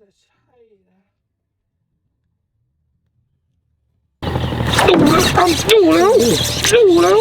จะใช่นะอยู่แล้วทำอยู่แล้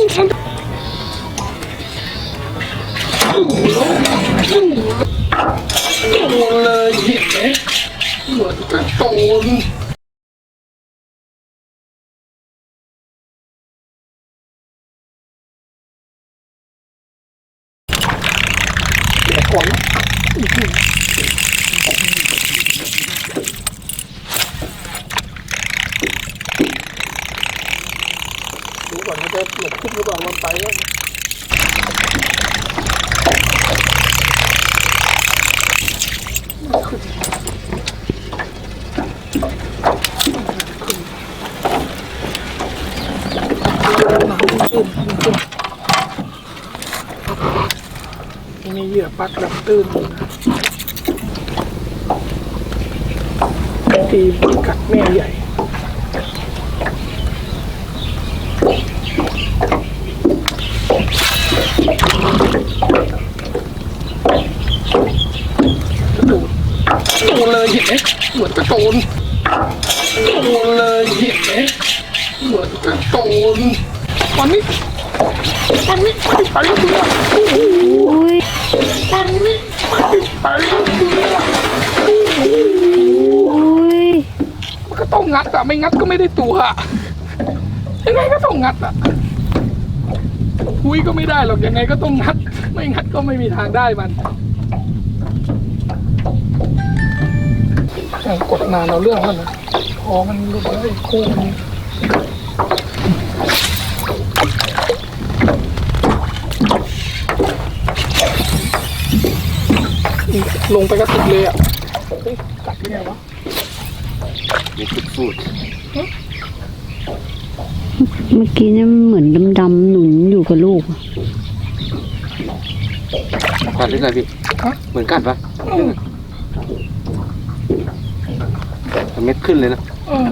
วอยู่แล้วมันอยู่แล้วอยู่แล้วโดนนไหมเหมือนกระโดนเดี๋ยวก่อนนะดูก่อนนะจะหลบคุกหรือเปล่ามันไปแล้วมีเหยื่อปักแบบตื้นตีกัดแม่ใหญ่ กระโดด โดนเลยเห็นไหมเหมือนกระโดนโดนเลยเห็นไหมเหมือนกระโดนวันนี้วันนี้ไปไปเรือโอ้โหอุ้ยวันนี้ไปไปเรือโอ้โหอุ้ยมันก็ต้องงัดอะไม่งัดก็ไม่ได้ตัวอะยังไงก็ต้องงัดอะคุยก็ไม่ได้หรอกยังไงก็ต้องงัด ไม่งัดก็ไม่มีทางได้มัน กดนานเอาเรื่องแล้วนะพอมันหลุดแล้วไอ้คู่มันลงไปก็ติดเลยอะเฮ้ยกัดยังไงวะมีฟุดฟูดเมื่อกี้เนี่ยมันเหมือนดำๆหนุนอยู่กับลูกอะกัดหรือไงพี่ฮะเหมือนกัดปะ แต่เม็ดขึ้นเลยนะเออ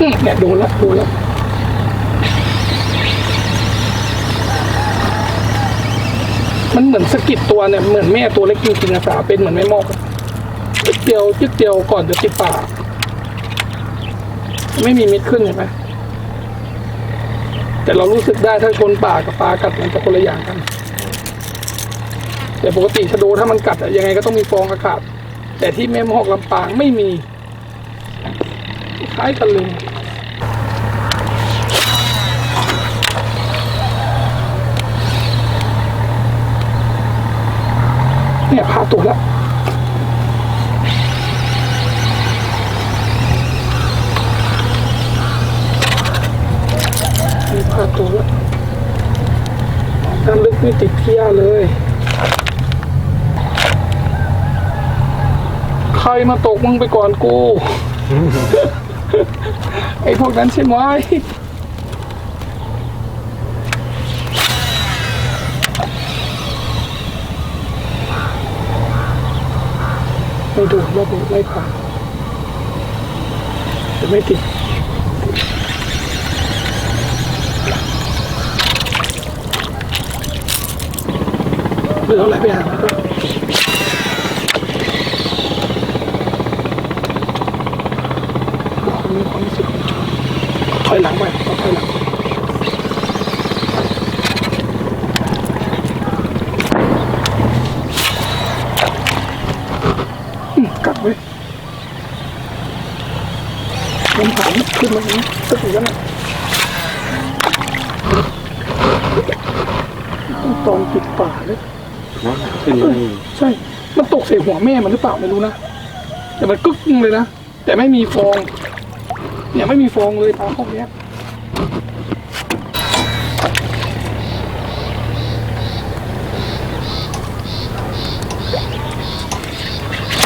อืมเนี่ยโดนแล้วโดนแล้วมันเหมือนสะกิดตัวเนี่ย เหมือนแม่ตัวเล็กจริงๆนะสาเป็นเหมือนแม่มอกจิ๊ดเดียวจิ๊ดเดียวก่อนจะติดปาก ไม่มีเม็ดขึ้นเห็นไหมแต่เรารู้สึกได้ถ้าคนป่ากับปลากัดมันจะคนละอย่างกัน แต่ปกติชะโดถ้ามันกัดยังไงก็ต้องมีฟองอากาศ แต่ที่แม่มอกลำปางไม่มีคล้ายกันเลยเนี่ยพาตัวแล้ว มีพาตัวแล้ว ด้านลึกนี่ติดเที่ยเลย ใครมาตกมึงไปก่อนกู ไอ้พวกนั้นใช่ไหมไม่ดูระบุไม่ผ่านจะไม่ติด คือเอาไหลไปหาถอยหลังไปเอาถอยหลังอืมกัดไว้มันผ่านขึ้นมาอย่างนี้ตึกอยู่แล้วนะตอนปิดป่าเลย นะขึ้นมานี่ใช่ มันตกใส่หัวแม่มันหรือเปล่าไม่รู้นะ แต่มันกึกเลยนะ แต่ไม่มีฟอง เนี่ยไม่มีฟองเลยปลาพวกเนี้ย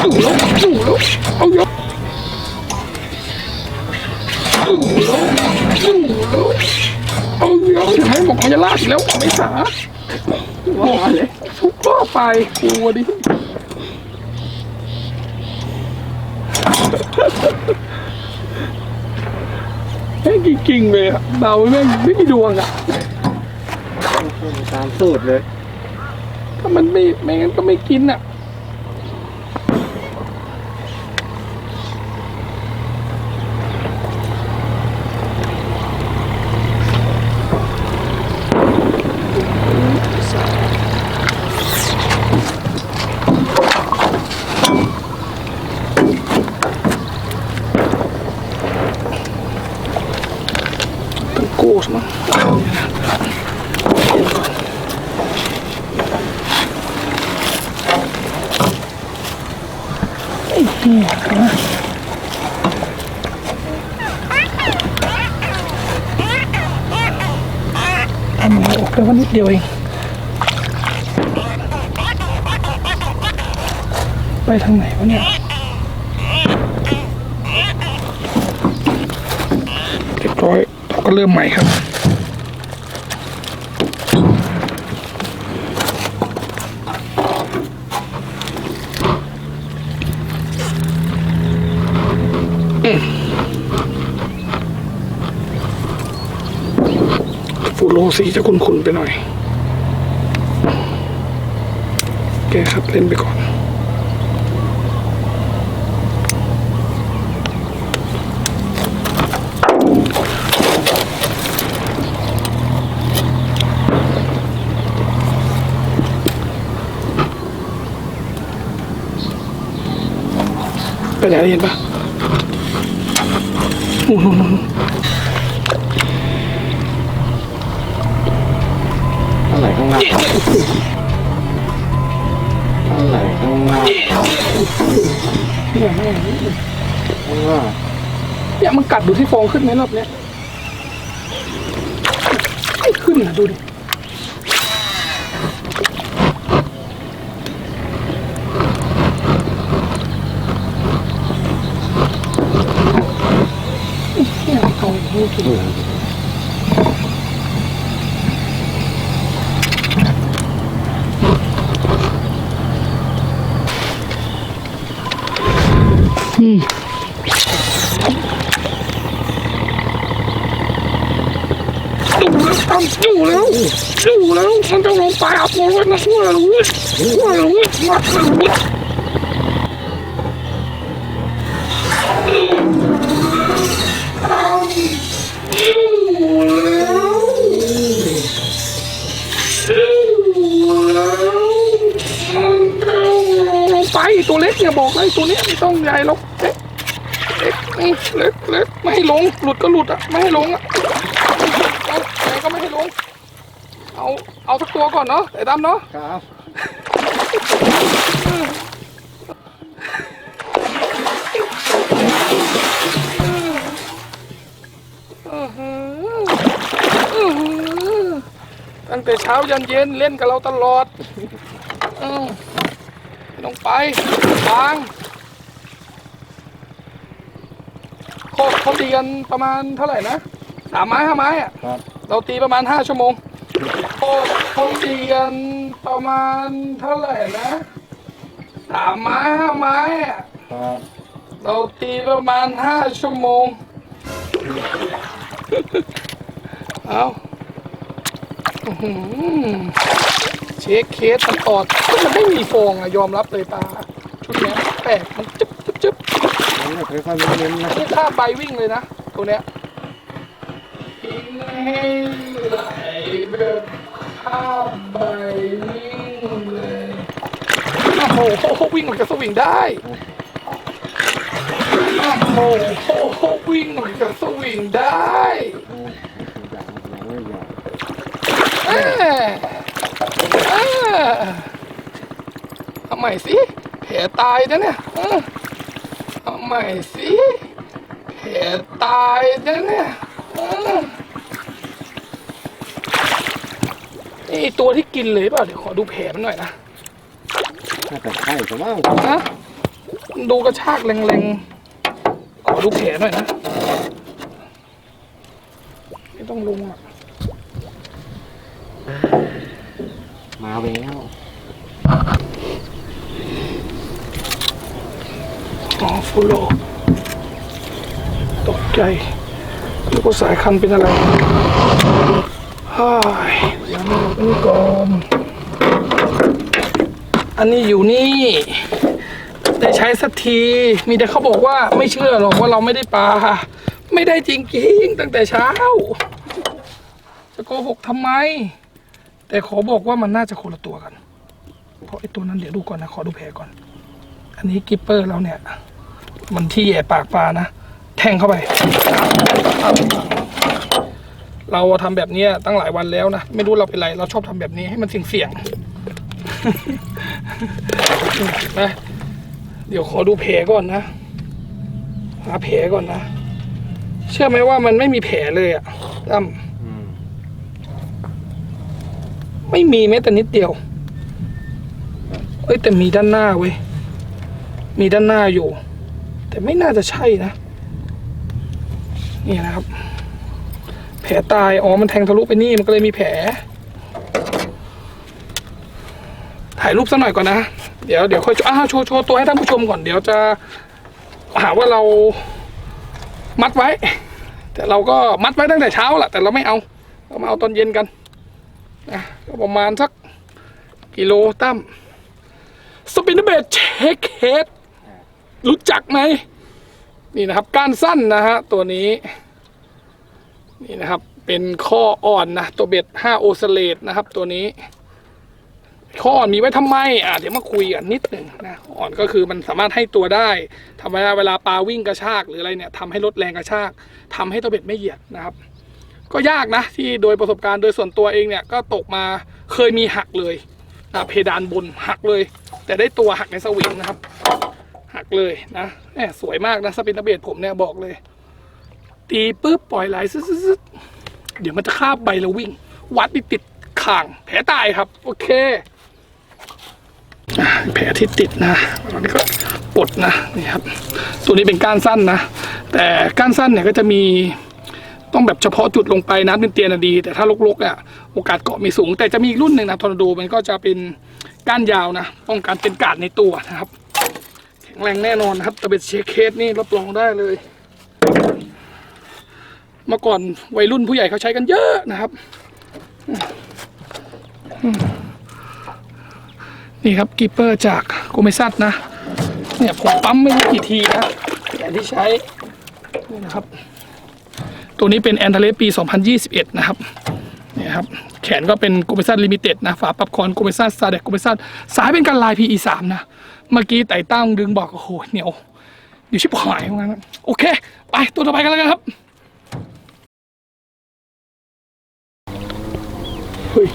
อยู่แล้วอยู่แล้วเอาเยอะดูแล้วดูแล้วเอาเยอะเห็นไหมบอกมันจะลากอีกแล้วไม่สา ว่าเลยทุกรอบไปกลัวดิมแม่งจริงๆเลยอะเราแม่งไม่มีดวงอะตามสูตรเลย ถ้ามันไม่ไม่งั้นก็ไม่กินอะต้องโก้สมั้ง ท กไปว่านิดเดียวเอง ไปทางไหนวะเนี่ยเรียบร้อยเราก็เริ่มใหม่ครับ ฟูโรสีจะคุ้นๆไปหน่อยแกครับเล่นไปก่อน ไปไหนเห็นปะโอ้โห อะไรข้างหน้าอะไรข้างหน้าเนี่ยแม่งข้างหน้าเนี่ยมันกัดดูที่ฟองขึ้นไหมรอบเนี้ยไม่ขึ้นนะดูดิเนี่ยเอาไม่ กินนี่อยู่แล้วอยู่แล้วอยู่แล้วมันจะลง ตัวเล็กเนี่ยบอกเลยตัวเนี้ยไม่ต้องใหญ่หรอกเล็กเล็กเล็กเล็กไม่ให้ลงหลุดก็หลุดอะไม่ให้ลงอะเอาไหนก็ไม่ให้ลง เอาเอาสักตัวก่อนเนาะไอ้ดำเนาะครับอื้อหืออื้อหือตั้งแต่เช้ายันเย็นเล่นกับเราตลอด อืมไม่ต้องไปทางโคตรเขาตีกันประมาณเท่าไหร่นะสามไม้ห้าไม้อะครับ เราตีประมาณห้าชั่วโมงโคตรเขาตีกันประมาณเท่าไหร่นะสามไม้ห้าไม้อะครับเราตีประมาณห้าชั่วโมง เอาอื้อหือ เช็คเคสมันตอดมันไม่มีฟองอะยอมรับเลยตาชุดเนี้ยแปลกมันจึ๊บจึ๊บจึ๊บนี่ค่อยๆเน้นๆนะนี่ท่าใบวิ่งเลยนะ ตัวเนี้ยทิ้งให้ไหลแบบท่าใบวิ่งเลยโอ้โหวิ่งออกจากสวิงได้โอ้โหวิ่งออกจากสวิงได้ โอ้ยอย่างอย่างไม่อย่างเอ้ยเอ้ยทำใหม่สิแผลตายนะเนี่ยเออทำใหม่สิแผลตายนะเนี่ยเออนี่ตัวที่กินเลยเปล่าเดี๋ยวขอดูแผลมันหน่อยนะน่าจะใช่ใช่ไหมนะดูกระชากแรงๆ ขอดูแผลหน่อยนะ ไม่ต้องลงอะ มาแล้ว อ๋อฟูโลตกใจนึกว่าสายคันเป็นอะไรฮ่ายเดี๋ยวนี่ก่อนอันนี้อยู่นี่ ได้ใช้สักที มีแต่เขาบอกว่าไม่เชื่อหรอกว่าเราไม่ได้ปลา ไม่ได้จริงๆตั้งแต่เช้า จะโกหกทำไม แต่ขอบอกว่ามันน่าจะคนละตัวกัน เพราะไอ้ตัวนั้นเดี๋ยวดูก่อนนะ ขอดูแผลก่อน อันนี้กิปเปอร์เราเนี่ย มันที่แย่ปากปลานะ แทงเข้าไป เราทำแบบเนี้ยตั้งหลายวันแล้วนะ ไม่รู้เราเป็นไร เราชอบทำแบบนี้ให้มันเสี่ยงเสี่ยงๆนะเดี๋ยวขอดูแผลก่อนนะ หาแผลก่อนนะ เชื่อไหมว่ามันไม่มีแผลเลยอะตั้มไม่มีแม้แต่นิดเดียว เอ้ยแต่มีด้านหน้าเว้ย มีด้านหน้าอยู่ แต่ไม่น่าจะใช่นะ นี่นะครับ แผลตาย อ๋อ มันแทงทะลุไปนี่ มันก็เลยมีแผล ถ่ายรูปสักหน่อยก่อนนะ เดี๋ยวเดี๋ยวค่อยโชว์อ้าวโชว์โชว์ตัวให้ท่านผู้ชมก่อน เดี๋ยวจะหาว่าเรามัดไว้ แต่เราก็มัดไว้ตั้งแต่เช้าแหละแต่เราไม่เอาเรามาเอาตอนเย็นกันนะก็ประมาณสักกิโลตั้มสปินเบตเช็คเฮด รู้จักไหมนี่นะครับก้านสั้นนะฮะตัวนี้นี่นะครับเป็นข้ออ่อนนะตัวเบ็ด5โอเซเลตนะครับตัวนี้ ข้ออ่อนมีไว้ทำไมอะเดี๋ยวมาคุยกันนิดหนึ่งนะอ่อนก็คือมันสามารถให้ตัวได้ทำให้เวลาปลาวิ่งกระชากหรืออะไรเนี่ยทำให้ลดแรงกระชากทำให้ตัวเบ็ดไม่เหยียดนะครับ ก็ยากนะ ที่โดยประสบการณ์โดยส่วนตัวเองเนี่ยก็ตกมาเคยมีหักเลยนะเพดานบนหักเลย แต่ได้ตัวหักในสวิงนะครับ หักเลยนะแหมสวยมากนะสปินเบดผมเนี่ยบอกเลย ตีปุ๊บปล่อยไหลซึดเดี๋ยวมันจะคาบใบแล้ววิ่ง วัดนี่ติดข่างแผลตายครับ โอเคแผลที่ติดนะตอนนี้ก็ปลดนะนี่ครับ ตัวนี้เป็นก้านสั้นนะ แต่ก้านสั้นเนี่ยก็จะมีต้องแบบเฉพาะจุดลงไปน้ำเป็นเตียนอะดี แต่ถ้าลกๆอะโอกาสเกาะมีสูง แต่จะมีอีกรุ่นหนึ่งนะทอร์นาโดมันก็จะเป็นก้านยาวนะป้องกันเป็นกาดในตัวนะครับ แข็งแรงแน่นอนนะครับแต่เป็นเชคเคสนี่รับรองได้เลย เมื่อก่อนวัยรุ่นผู้ใหญ่เขาใช้กันเยอะนะครับ นี่ครับกิปเปอร์จากโกเมซัตนะ เนี่ยผมปั๊มไม่รู้กี่ทีนะแต่ที่ใช้นี่นะครับ ตัวนี้เป็นแอนท l เลปี 2021 นะครับเนี่ยครับแขนก็เป็นโกเมซัตลิมิเต็ดนะ ฝาปรับคอนโกเมซัตซาเดกโกเมซัตสายเป็นกันลาย PE 3 นะ เมื่อกี้ไต่ตั้งดึงบอกโอ้โหเหนียวอยู่ชิบหายเหมือนกันนโอเค ไปตัวต่อไปกันแล้วกันครับเฮ้ย